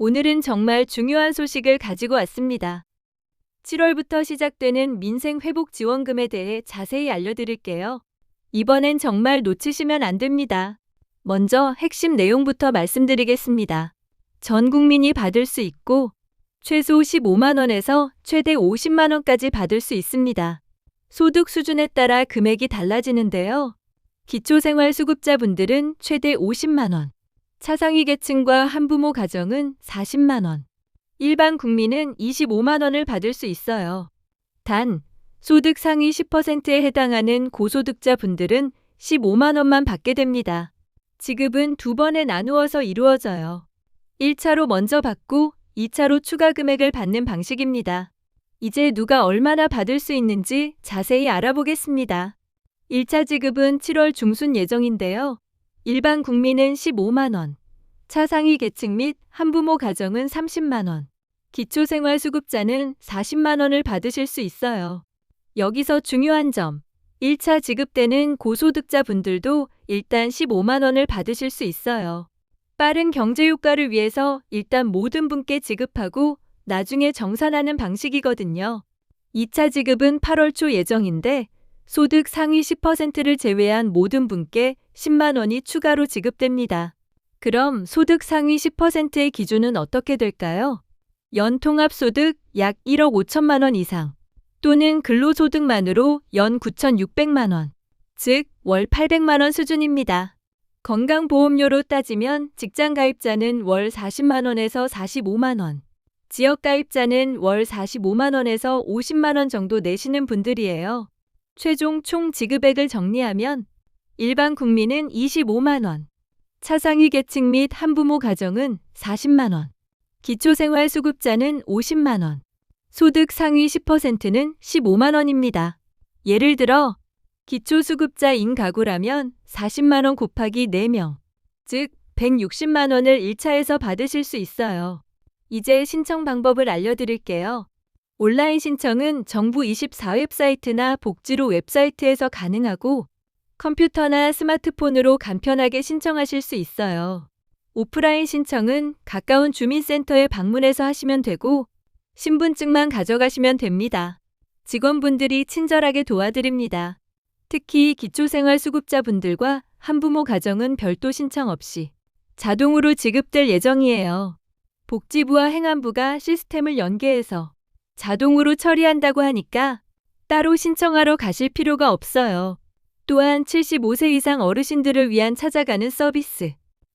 오늘은 정말 중요한 소식을 가지고 왔습니다. 7월부터 시작되는 민생회복지원금에 대해 자세히 알려드릴게요. 이번엔 정말 놓치시면 안 됩니다. 먼저 핵심 내용부터 말씀드리겠습니다. 전 국민이 받을 수 있고 최소 15만원에서 최대 50만원까지 받을 수 있습니다. 소득 수준에 따라 금액이 달라지는데요. 기초생활수급자분들은 최대 50만원, 차상위 계층과 한부모 가정은 40만 원, 일반 국민은 25만 원을 받을 수 있어요. 단, 소득 상위 10%에 해당하는 고소득자 분들은 15만 원만 받게 됩니다. 지급은 두 번에 나누어서 이루어져요. 1차로 먼저 받고 2차로 추가 금액을 받는 방식입니다. 이제 누가 얼마나 받을 수 있는지 자세히 알아보겠습니다. 1차 지급은 7월 중순 예정인데요. 일반 국민은 15만 원, 차상위 계층 및 한부모 가정은 30만 원, 기초생활수급자는 40만 원을 받으실 수 있어요. 여기서 중요한 점, 1차 지급 때는 고소득자 분들도 일단 15만 원을 받으실 수 있어요. 빠른 경제 효과를 위해서 일단 모든 분께 지급하고 나중에 정산하는 방식이거든요. 2차 지급은 8월 초 예정인데 소득 상위 10%를 제외한 모든 분께 10만 원이 추가로 지급됩니다. 그럼 소득 상위 10%의 기준은 어떻게 될까요? 연통합 소득 약 1억 5천만 원 이상 또는 근로소득만으로 연 9,600만 원, 즉 월 800만 원 수준입니다. 건강보험료로 따지면 직장 가입자는 월 40만 원에서 45만 원, 지역 가입자는 월 45만 원에서 50만 원 정도 내시는 분들이에요. 최종 총 지급액을 정리하면 일반 국민은 25만 원, 차상위 계층 및 한부모 가정은 40만 원, 기초생활 수급자는 50만 원, 소득 상위 10%는 15만 원입니다. 예를 들어 기초수급자 인 가구라면 40만 원 곱하기 4명, 즉 160만 원을 1차에서 받으실 수 있어요. 이제 신청 방법을 알려드릴게요. 온라인 신청은 정부 24 웹사이트나 복지로 웹사이트에서 가능하고 컴퓨터나 스마트폰으로 간편하게 신청하실 수 있어요. 오프라인 신청은 가까운 주민센터에 방문해서 하시면 되고 신분증만 가져가시면 됩니다. 직원분들이 친절하게 도와드립니다. 특히 기초생활수급자분들과 한부모 가정은 별도 신청 없이 자동으로 지급될 예정이에요. 복지부와 행안부가 시스템을 연계해서 자동으로 처리한다고 하니까 따로 신청하러 가실 필요가 없어요. 또한 75세 이상 어르신들을 위한 찾아가는 서비스,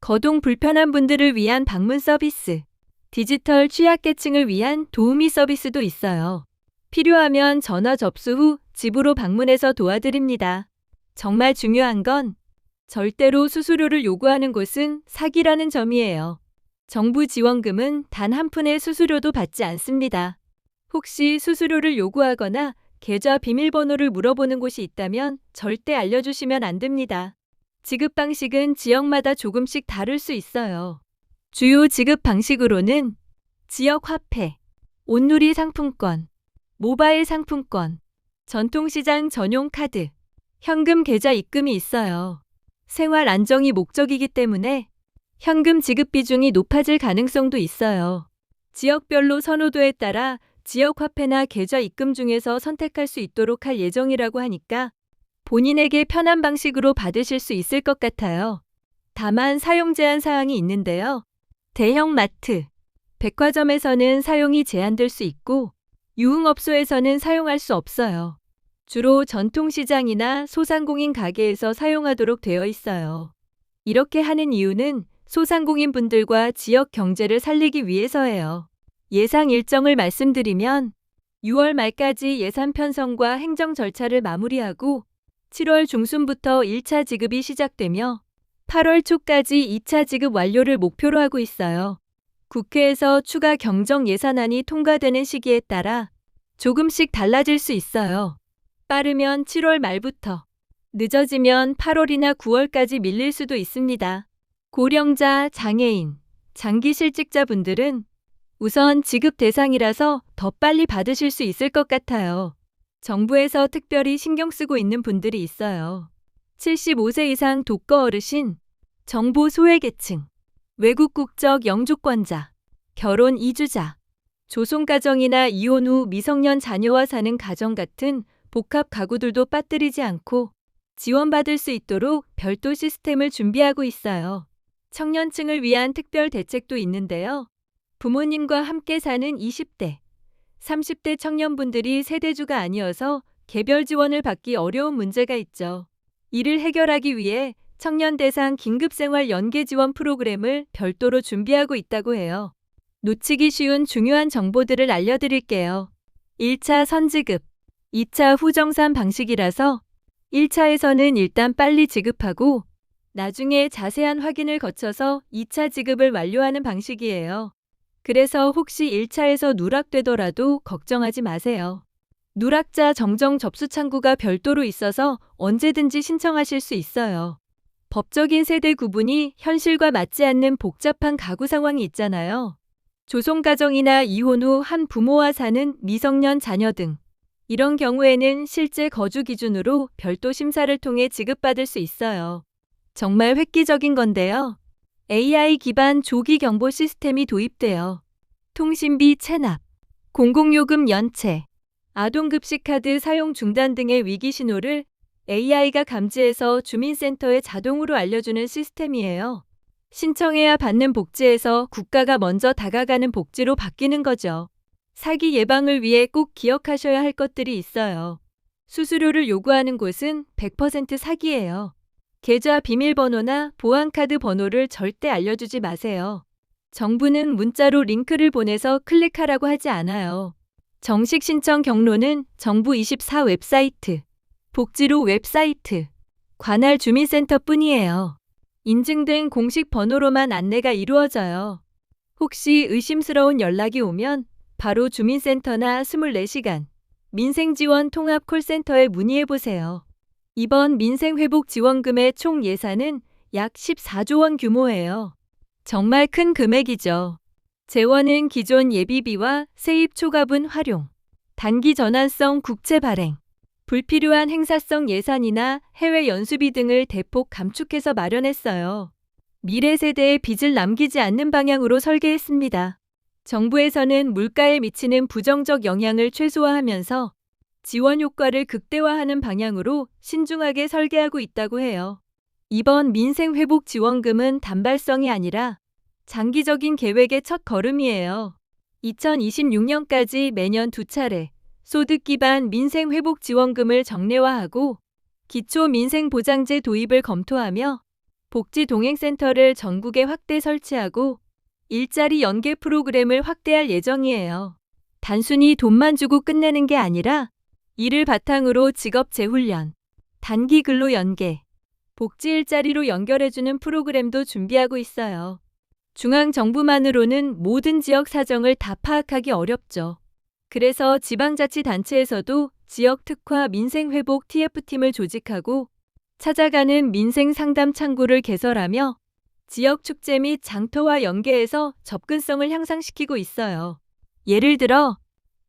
거동 불편한 분들을 위한 방문 서비스, 디지털 취약계층을 위한 도우미 서비스도 있어요. 필요하면 전화 접수 후 집으로 방문해서 도와드립니다. 정말 중요한 건 절대로 수수료를 요구하는 곳은 사기라는 점이에요. 정부 지원금은 단 한 푼의 수수료도 받지 않습니다. 혹시 수수료를 요구하거나 계좌 비밀번호를 물어보는 곳이 있다면 절대 알려주시면 안 됩니다. 지급 방식은 지역마다 조금씩 다를 수 있어요. 주요 지급 방식으로는 지역 화폐, 온누리 상품권, 모바일 상품권, 전통시장 전용 카드, 현금 계좌 입금이 있어요. 생활 안정이 목적이기 때문에 현금 지급 비중이 높아질 가능성도 있어요. 지역별로 선호도에 따라 지역 화폐나 계좌 입금 중에서 선택할 수 있도록 할 예정이라고 하니까 본인에게 편한 방식으로 받으실 수 있을 것 같아요. 다만 사용 제한 사항이 있는데요. 대형 마트, 백화점에서는 사용이 제한될 수 있고 유흥업소에서는 사용할 수 없어요. 주로 전통시장이나 소상공인 가게에서 사용하도록 되어 있어요. 이렇게 하는 이유는 소상공인 분들과 지역 경제를 살리기 위해서예요. 예상 일정을 말씀드리면 6월 말까지 예산 편성과 행정 절차를 마무리하고 7월 중순부터 1차 지급이 시작되며 8월 초까지 2차 지급 완료를 목표로 하고 있어요. 국회에서 추가 경정 예산안이 통과되는 시기에 따라 조금씩 달라질 수 있어요. 빠르면 7월 말부터, 늦어지면 8월이나 9월까지 밀릴 수도 있습니다. 고령자, 장애인, 장기실직자분들은 우선 지급 대상이라서 더 빨리 받으실 수 있을 것 같아요. 정부에서 특별히 신경 쓰고 있는 분들이 있어요. 75세 이상 독거 어르신, 정보 소외계층, 외국 국적 영주권자, 결혼 이주자, 조손가정이나 이혼 후 미성년 자녀와 사는 가정 같은 복합 가구들도 빠뜨리지 않고 지원받을 수 있도록 별도 시스템을 준비하고 있어요. 청년층을 위한 특별 대책도 있는데요. 부모님과 함께 사는 20대, 30대 청년분들이 세대주가 아니어서 개별 지원을 받기 어려운 문제가 있죠. 이를 해결하기 위해 청년 대상 긴급생활 연계 지원 프로그램을 별도로 준비하고 있다고 해요. 놓치기 쉬운 중요한 정보들을 알려드릴게요. 1차 선지급, 2차 후정산 방식이라서 1차에서는 일단 빨리 지급하고 나중에 자세한 확인을 거쳐서 2차 지급을 완료하는 방식이에요. 그래서 혹시 1차에서 누락되더라도 걱정하지 마세요. 누락자 정정 접수 창구가 별도로 있어서 언제든지 신청하실 수 있어요. 법적인 세대 구분이 현실과 맞지 않는 복잡한 가구 상황이 있잖아요. 조손가정이나 이혼 후 한 부모와 사는 미성년 자녀 등 이런 경우에는 실제 거주 기준으로 별도 심사를 통해 지급받을 수 있어요. 정말 획기적인 건데요. AI 기반 조기 경보 시스템이 도입되어 통신비 체납, 공공요금 연체, 아동급식 카드 사용 중단 등의 위기 신호를 AI가 감지해서 주민센터에 자동으로 알려주는 시스템이에요. 신청해야 받는 복지에서 국가가 먼저 다가가는 복지로 바뀌는 거죠. 사기 예방을 위해 꼭 기억하셔야 할 것들이 있어요. 수수료를 요구하는 곳은 100% 사기예요. 계좌 비밀번호나 보안카드 번호를 절대 알려주지 마세요. 정부는 문자로 링크를 보내서 클릭하라고 하지 않아요. 정식 신청 경로는 정부 24 웹사이트, 복지로 웹사이트, 관할 주민센터 뿐이에요. 인증된 공식 번호로만 안내가 이루어져요. 혹시 의심스러운 연락이 오면 바로 주민센터나 24시간 민생지원 통합 콜센터에 문의해 보세요. 이번 민생회복지원금의 총 예산은 약 14조 원 규모예요. 정말 큰 금액이죠. 재원은 기존 예비비와 세입 초과분 활용, 단기 전환성 국채 발행, 불필요한 행사성 예산이나 해외 연수비 등을 대폭 감축해서 마련했어요. 미래 세대에 빚을 남기지 않는 방향으로 설계했습니다. 정부에서는 물가에 미치는 부정적 영향을 최소화하면서 지원 효과를 극대화하는 방향으로 신중하게 설계하고 있다고 해요. 이번 민생 회복 지원금은 단발성이 아니라 장기적인 계획의 첫 걸음이에요. 2026년까지 매년 두 차례 소득 기반 민생 회복 지원금을 정례화하고 기초 민생 보장제 도입을 검토하며 복지 동행센터를 전국에 확대 설치하고 일자리 연계 프로그램을 확대할 예정이에요. 단순히 돈만 주고 끝내는 게 아니라 이를 바탕으로 직업 재훈련, 단기 근로 연계, 복지 일자리로 연결해주는 프로그램도 준비하고 있어요. 중앙정부만으로는 모든 지역 사정을 다 파악하기 어렵죠. 그래서 지방자치단체에서도 지역 특화 민생회복 TF팀을 조직하고 찾아가는 민생 상담 창구를 개설하며 지역 축제 및 장터와 연계해서 접근성을 향상시키고 있어요. 예를 들어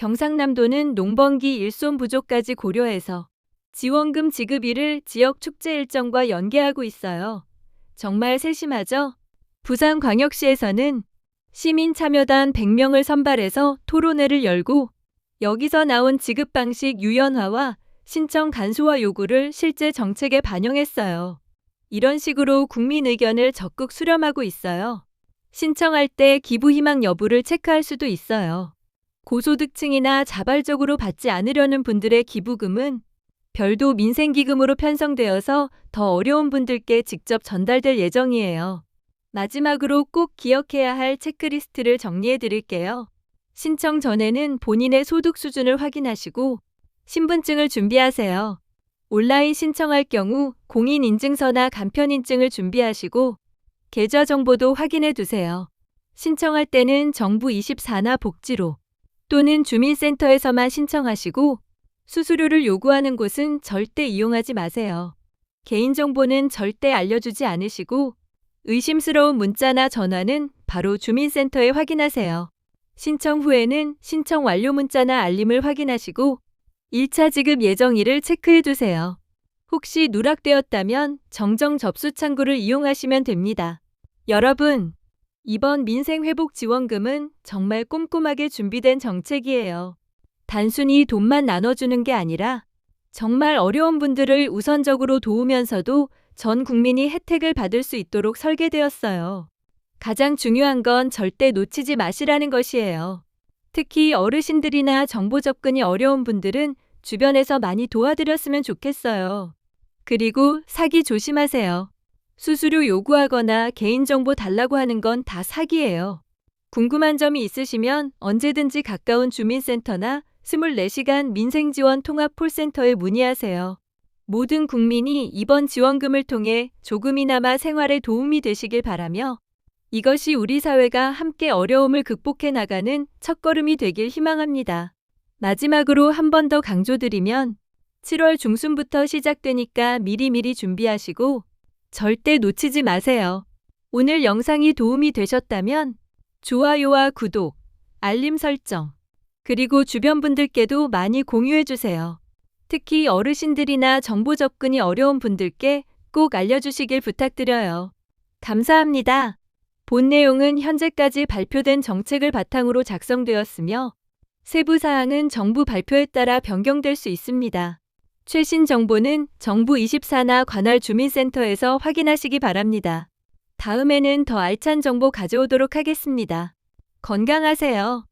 경상남도는 농번기 일손 부족까지 고려해서 지원금 지급일을 지역 축제 일정과 연계하고 있어요. 정말 세심하죠? 부산광역시에서는 시민 참여단 100명을 선발해서 토론회를 열고 여기서 나온 지급 방식 유연화와 신청 간소화 요구를 실제 정책에 반영했어요. 이런 식으로 국민 의견을 적극 수렴하고 있어요. 신청할 때 기부 희망 여부를 체크할 수도 있어요. 고소득층이나 자발적으로 받지 않으려는 분들의 기부금은 별도 민생기금으로 편성되어서 더 어려운 분들께 직접 전달될 예정이에요. 마지막으로 꼭 기억해야 할 체크리스트를 정리해 드릴게요. 신청 전에는 본인의 소득 수준을 확인하시고 신분증을 준비하세요. 온라인 신청할 경우 공인인증서나 간편인증을 준비하시고 계좌 정보도 확인해 두세요. 신청할 때는 정부 24나 복지로 또는 주민센터에서만 신청하시고 수수료를 요구하는 곳은 절대 이용하지 마세요. 개인정보는 절대 알려주지 않으시고 의심스러운 문자나 전화는 바로 주민센터에 확인하세요. 신청 후에는 신청 완료 문자나 알림을 확인하시고 1차 지급 예정일을 체크해 두세요. 혹시 누락되었다면 정정 접수 창구를 이용하시면 됩니다. 여러분, 이번 민생회복지원금은 정말 꼼꼼하게 준비된 정책이에요. 단순히 돈만 나눠주는 게 아니라 정말 어려운 분들을 우선적으로 도우면서도 전 국민이 혜택을 받을 수 있도록 설계되었어요. 가장 중요한 건 절대 놓치지 마시라는 것이에요. 특히 어르신들이나 정보 접근이 어려운 분들은 주변에서 많이 도와드렸으면 좋겠어요. 그리고 사기 조심하세요. 수수료 요구하거나 개인정보 달라고 하는 건 다 사기예요. 궁금한 점이 있으시면 언제든지 가까운 주민센터나 24시간 민생지원 통합 콜센터에 문의하세요. 모든 국민이 이번 지원금을 통해 조금이나마 생활에 도움이 되시길 바라며 이것이 우리 사회가 함께 어려움을 극복해 나가는 첫걸음이 되길 희망합니다. 마지막으로 한 번 더 강조드리면 7월 중순부터 시작되니까 미리미리 준비하시고 절대 놓치지 마세요. 오늘 영상이 도움이 되셨다면 좋아요와 구독, 알림 설정, 그리고 주변 분들께도 많이 공유해 주세요. 특히 어르신들이나 정보 접근이 어려운 분들께 꼭 알려주시길 부탁드려요. 감사합니다. 본 내용은 현재까지 발표된 정책을 바탕으로 작성되었으며 세부 사항은 정부 발표에 따라 변경될 수 있습니다. 최신 정보는 정부 24나 관할 주민센터에서 확인하시기 바랍니다. 다음에는 더 알찬 정보 가져오도록 하겠습니다. 건강하세요.